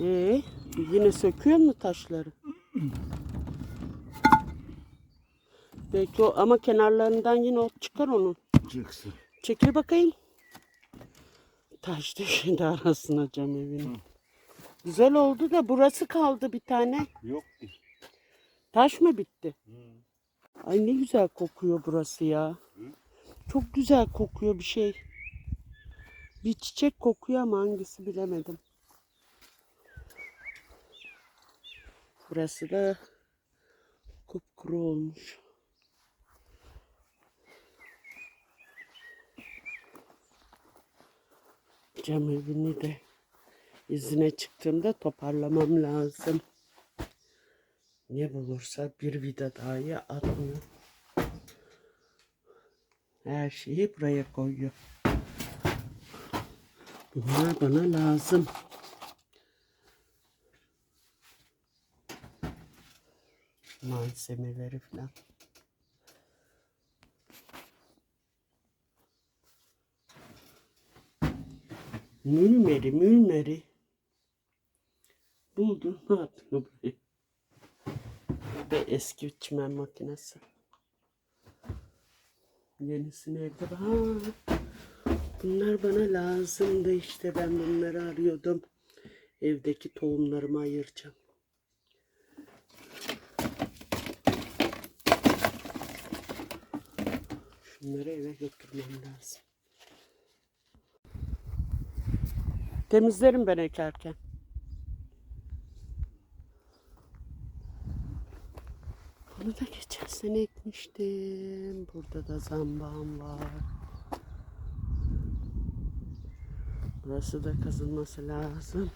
Ee, yine söküyor mu taşları? Belki o ama kenarlarından yine ot çıkar onun. Çıksın. Çekil bakayım. Taş döşedi arasına cam evini. Güzel oldu da burası kaldı bir tane. Yok ki. Taş mı bitti? Ay ne güzel kokuyor burası ya. Çok güzel kokuyor bir şey. Bir çiçek kokuyor ama hangisi bilemedim. Burası da kupkuru olmuş. Cam evini de izine çıktığımda toparlamam lazım. Ne bulursa bir vida dahi atmıyor. Her şeyi buraya koyuyor. Bunlar bana lazım. Malzemeleri falan. Mülmeri, mülmeri. Buldum. Ne yaptın burayı? Ve eski çimen makinesi. Yenisini evde. Ha, bunlar bana lazımdı işte ben bunları arıyordum. Evdeki tohumlarımı ayıracağım. Şunları eve götürmem lazım. Temizlerim ben ekerken. Bunu da geçen sene ekmiştim. Burada da zambağım var. Burası da kazılması lazım.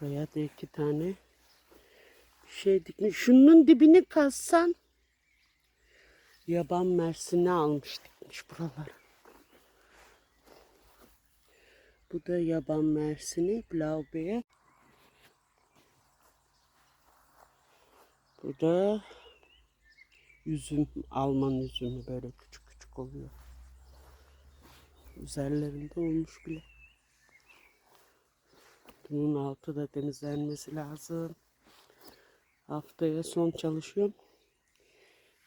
Buraya da iki tane şey dikmiş. Şunun dibini kazsan yaban mersini almış dikmiş buralara. Bu da yaban mersini Blaubeer. Bu da üzüm, Alman üzümü böyle küçük küçük oluyor. Üzerlerinde olmuş bile. Bunun altı da temizlenmesi lazım. Haftaya son çalışıyorum.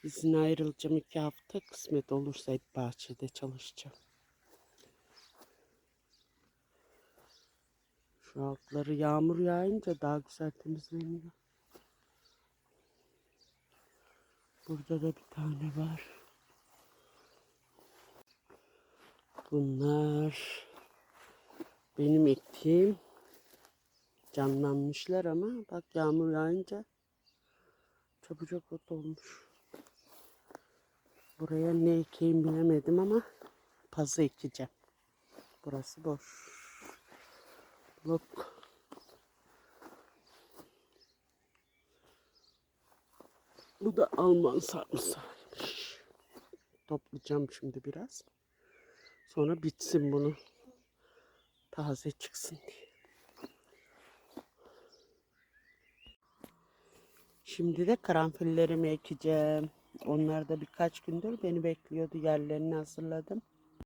İzin ayrılacağım iki hafta. Kısmet olursa hep bahçede çalışacağım. Şu altları yağmur yağınca daha güzel temizleniyor. Burada da bir tane var. Bunlar benim ektiğim canlanmışlar ama bak yağmur yağınca çabucak ot olmuş. Buraya ne ekeyim bilemedim ama pazı ekeceğim. Burası boş. Blok. Bu da Alman sarımsağıymış. Toplayacağım şimdi biraz. Sonra bitsin bunu. Taze çıksın diye. Şimdi de karanfillerimi ekeceğim. Onlar da birkaç gündür beni bekliyordu. Yerlerini hazırladım.